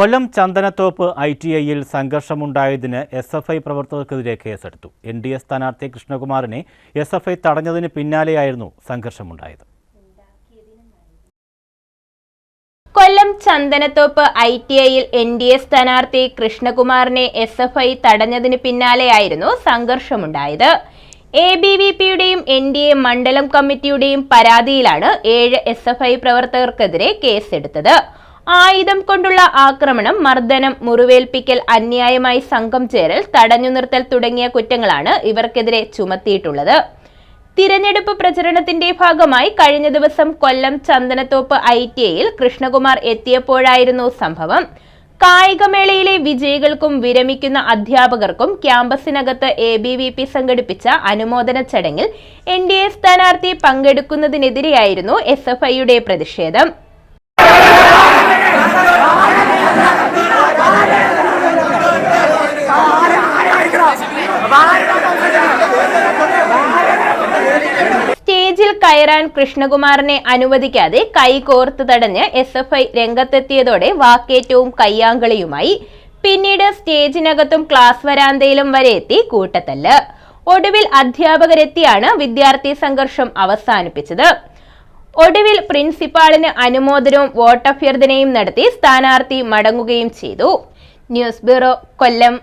Kollam Chandanathoppu I T ഐയിൽ സംഘർഷമുണ്ടായതിന് S F I പ്രവർത്തകർക്കെതിരെ കേസെടുത്തു. എൻ ഡി എ സ്ഥാനാർത്ഥി കൃഷ്ണകുമാറിനെ എസ് എഫ് ഐ തടഞ്ഞതിന് പിന്നാലെയായിരുന്നു സംഘർഷമുണ്ടായത്. കൊല്ലം ചന്ദനത്തോപ്പ് ഐ ടി ഐയിൽ എൻ ഡി എ സ്ഥാനാർത്ഥി കൃഷ്ണകുമാറിനെ എസ് എഫ് ഐ തടഞ്ഞതിന് പിന്നാലെയായിരുന്നു സംഘർഷമുണ്ടായത്. എ ബി വി പിയുടെയും എൻ ഡി എ മണ്ഡലം കമ്മിറ്റിയുടെയും പരാതിയിലാണ് ഏഴ് എസ് എഫ് ഐ പ്രവർത്തകർക്കെതിരെ കേസെടുത്തത്. ആയുധം കൊണ്ടുള്ള ആക്രമണം മർദ്ദനം മുറിവേൽപ്പിക്കൽ അന്യായമായി സംഘം ചേരൽ തടഞ്ഞു നിർത്തൽ തുടങ്ങിയ കുറ്റങ്ങളാണ് ഇവർക്കെതിരെ ചുമത്തിയിട്ടുള്ളത്. തിരഞ്ഞെടുപ്പ് പ്രചരണത്തിന്റെ ഭാഗമായി കഴിഞ്ഞ ദിവസം കൊല്ലം ചന്ദനത്തോപ്പ് ഐ ടി ഐയിൽ കൃഷ്ണകുമാർ എത്തിയപ്പോഴായിരുന്നു സംഭവം. കായികമേളയിലെ വിജയികൾക്കും വിരമിക്കുന്ന അധ്യാപകർക്കും ക്യാമ്പസിനകത്ത് എ ബി വി പി സംഘടിപ്പിച്ച അനുമോദന ചടങ്ങിൽ എൻ ഡി എ സ്ഥാനാർത്ഥി പങ്കെടുക്കുന്നതിനെതിരെയായിരുന്നു എസ് എഫ് ഐയുടെ പ്രതിഷേധം. സ്റ്റേജിൽ കയറാൻ കൃഷ്ണകുമാറിനെ അനുവദിക്കാതെ കൈകോർത്ത് തടഞ്ഞ് എസ് എഫ് ഐ രംഗത്തെത്തിയതോടെ വാക്കേറ്റവും കയ്യാങ്കളിയുമായി. പിന്നീട് സ്റ്റേജിനകത്തും ക്ലാസ് വരാന്തയിലും വരെ എത്തി കൂട്ടത്തല്ല്. ഒടുവിൽ അധ്യാപകരെത്തിയാണ് വിദ്യാർത്ഥി സംഘർഷം അവസാനിപ്പിച്ചത്. ഒടുവിൽ പ്രിൻസിപ്പാളിന് അനുമോദനവും വോട്ടഭ്യർത്ഥനയും നടത്തി സ്ഥാനാർത്ഥി മടങ്ങുകയും ചെയ്തു. News bureau Kollam.